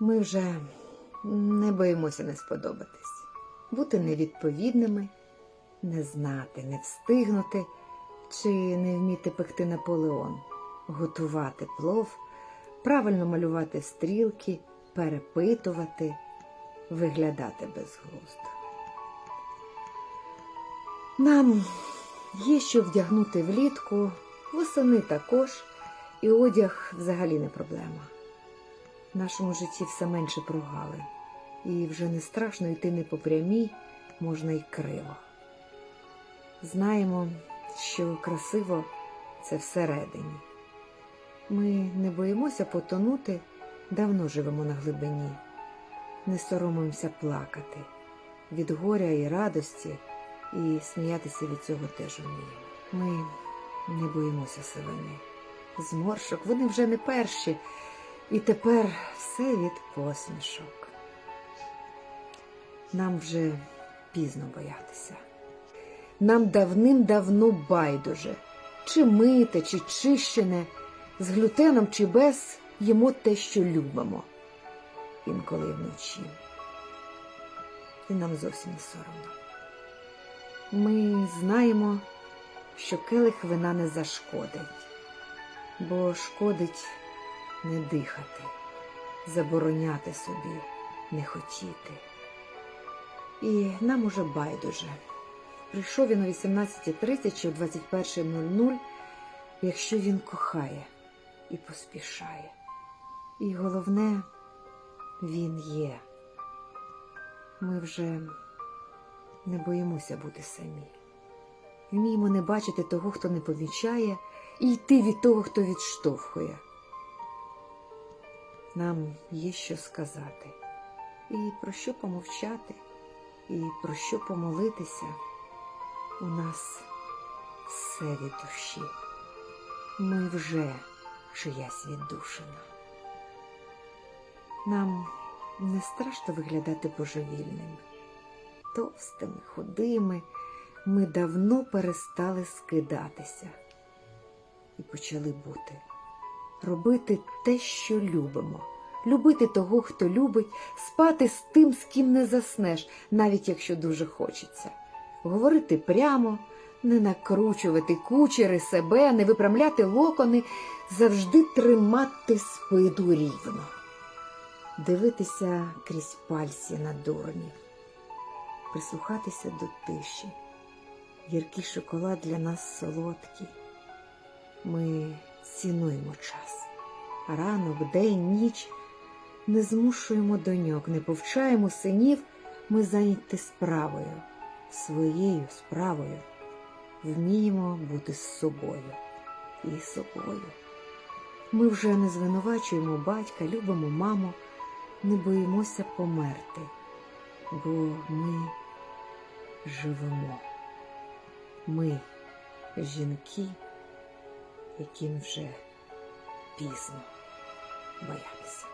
Ми вже не боїмося не сподобатись, бути невідповідними, не знати, не встигнути чи не вміти пекти Наполеон, готувати плов, правильно малювати стрілки, перепитувати, виглядати безглуздо. Нам є що вдягнути влітку, восени також, і одяг взагалі не проблема. Нашому житті все менше прогали, і вже не страшно йти не по прямій, можна й криво. Знаємо, що красиво це всередині. Ми не боїмося потонути, давно живемо на глибині, не соромимося плакати від горя і радості, і сміятися від цього теж вміємо. Ми не боїмося сивини. Зморшок, вони вже не перші. І тепер все від посмішок. Нам вже пізно боятися. Нам давним-давно байдуже, чи мите, чи чищене, з глютеном чи без їмо те, що любимо. Інколи вночі. І нам зовсім не соромно. Ми знаємо, що келих вина не зашкодить, бо шкодить не дихати, забороняти собі, не хотіти. І нам уже байдуже. Прийшов він о 18.30 чи о 21.00, якщо він кохає і поспішає. І головне, він є. Ми вже не боїмося бути самі. Вміємо не бачити того, хто не помічає, і йти від того, хто відштовхує. Нам є що сказати, і про що помовчати, і про що помолитися. У нас все від душі. Ми вже чиясь віддушина. Нам не страшно виглядати божевільними, товстими, худими. Ми давно перестали скидатися і почали бути робити те, що любимо, любити того, хто любить, спати з тим, з ким не заснеш, навіть якщо дуже хочеться, говорити прямо, не накручувати кучери себе, не виправляти локони, завжди тримати спиду рівно, дивитися крізь пальці на дурнів, прислухатися до тиші. Гіркий шоколад для нас солодкий. Ми цінуємо час. Ранок, день, ніч не змушуємо доньок, не повчаємо синів, ми зайняті справою, своєю справою. Вміємо бути з собою і собою. Ми вже не звинувачуємо батька, любимо маму, не боїмося померти, бо ми живемо. Ми жінки яким вже пізно боятися.